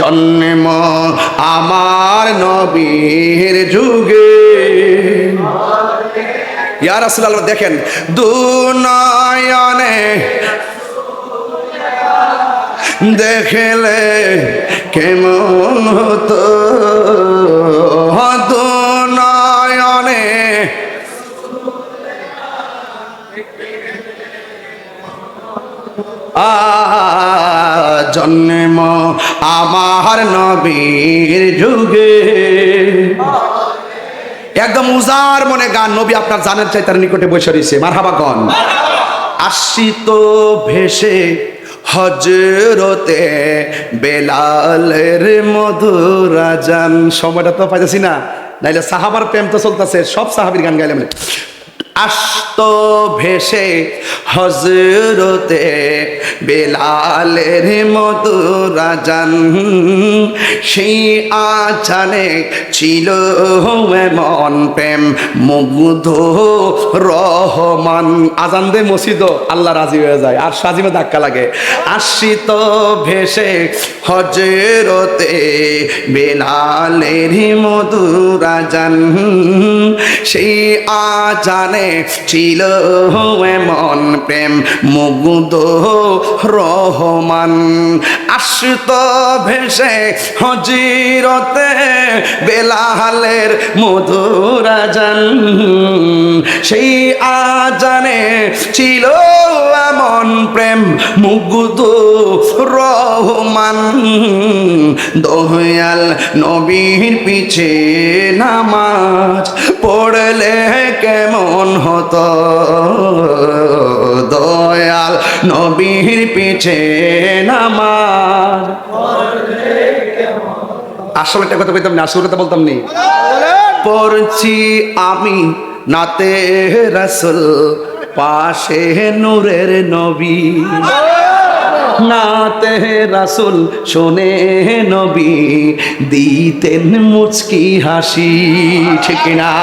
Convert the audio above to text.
জন্ম আমার নবীর যুগে। ইয়া রাসূলুল্লাহ, দেখেন দু নয়নে দেখলে কেমন হতো? দু নয়নে আ জন্ম আমার নবীর যুগে। একদম উজার মনে গান নবী আপনার জানের চাই তার নিকটে বসে রয়েছে। মারহাবা গন আশিত ভেসে হজরতে বেলালের মধুরা জান সময়টা তো পাইতেছি না। নাইলে সাহাবার প্রেম তো চলতেছে, সব সাহাবির গান গাইলাম। আস্ত ভেসে হজরতে বেলালের মধুরা রাজান সেই আচানে ছিল এমন প্রেম, মুগ্ধ রহমান। আজান দে মসজিদ, আল্লাহ রাজি হয়ে যায়, আর সাজিমে ধাক্কা লাগে। আশিত ভেসে হজরতে বেলালের মধুরা রাজান সেই আজানে ছিল এমন প্রেম, মুগ্ধ রহমান। আশ্রিত ভেসে হজিরতে বেলালের মধুরা জান সেই আজানে ছিল এমন প্রেম মুগ্ধ রহমান। দয়াল নবীর পিছে নামাজ পড়লে কেমন হতো? নবীর পিছে নামাজ। আসলে একটা কথা কইতাম না কথা বলতাম নি। পড়ছি আমি নাতে রাসুল, পাশে নূরের নবী। নাতে রাসুল শোনে নবী, দিতেন মুচকি হাসি, ঠিক না